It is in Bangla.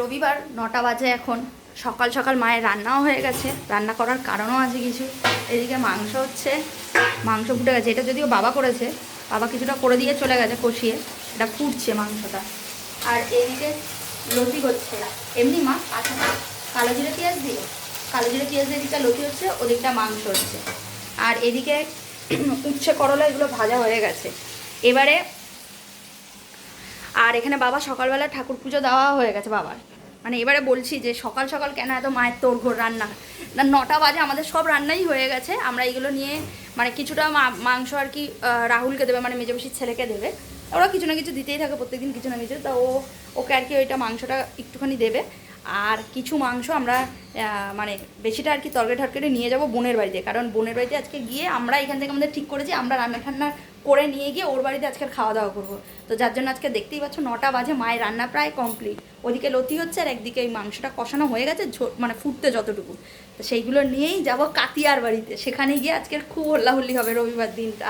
রবিবার নটা বাজে এখন। সকাল সকাল মায়ের রান্নাও হয়ে গেছে। রান্না করার কারণও আছে কিছু। এদিকে মাংস হচ্ছে, মাংস ফুটে গেছে। এটা যদিও বাবা করেছে, বাবা কিছুটা করে দিয়ে চলে গেছে কষিয়ে। এটা ফুটছে মাংসটা। আর এদিকে লতি হচ্ছে। এমনি মা আচ্ছা কালো জিরে পেঁয়াজ দিয়ে? কালো জিরে পেঁয়াজ দিয়ে দিকটা লতি হচ্ছে, ওদিকটা মাংস হচ্ছে। আর এদিকে উচ্ছে করলা এগুলো ভাজা হয়ে গেছে। এবারে এখানে বাবা সকালবেলা ঠাকুর পুজো দেওয়া হয়ে গেছে বাবার। মানে এবারে বলছি যে সকাল সকাল কেন এত মায়ের তোর ঘোর রান্না? না, নটা বাজে, আমাদের সব রান্নাই হয়ে গেছে। আমরা এগুলো নিয়ে মানে কিছুটা মাংস আর কি রাহুলকে দেবে মানে মেজবসির ছেলেকে দেবে। ওরা কিছু না কিছু দিতেই থাকে প্রত্যেকদিন, কিছু না কিছু। তা ও, ওকে আর কি ওইটা মাংসটা একটুখানি দেবে। আর কিছু মাংস আমরা মানে বেশিটা আর কি তরকারি টরকারি নিয়ে যাব বোনের বাড়িতে। কারণ বোনের বাড়িতে আজকে গিয়ে আমরা এখান থেকে আমাদের ঠিক করেছি, আমরা রান্না ঠান্না করে নিয়ে গিয়ে ওর বাড়িতে আজকে খাওয়া দাওয়া করব। তো যার জন্য আজকে দেখতেই পাচ্ছ নটা বাজে, মায়ের রান্না প্রায় কমপ্লিট ওদিকে লতি হচ্ছে আর একদিকে এই মাংসটা কষানো হয়ে গেছে মানে ফুটতে যতটুকু। তো সেইগুলো নিয়েই যাব কাতিয়ার বাড়িতে। সেখানে গিয়ে আজকের খুব হল্লাহল্লি হবে রবিবার দিনটা।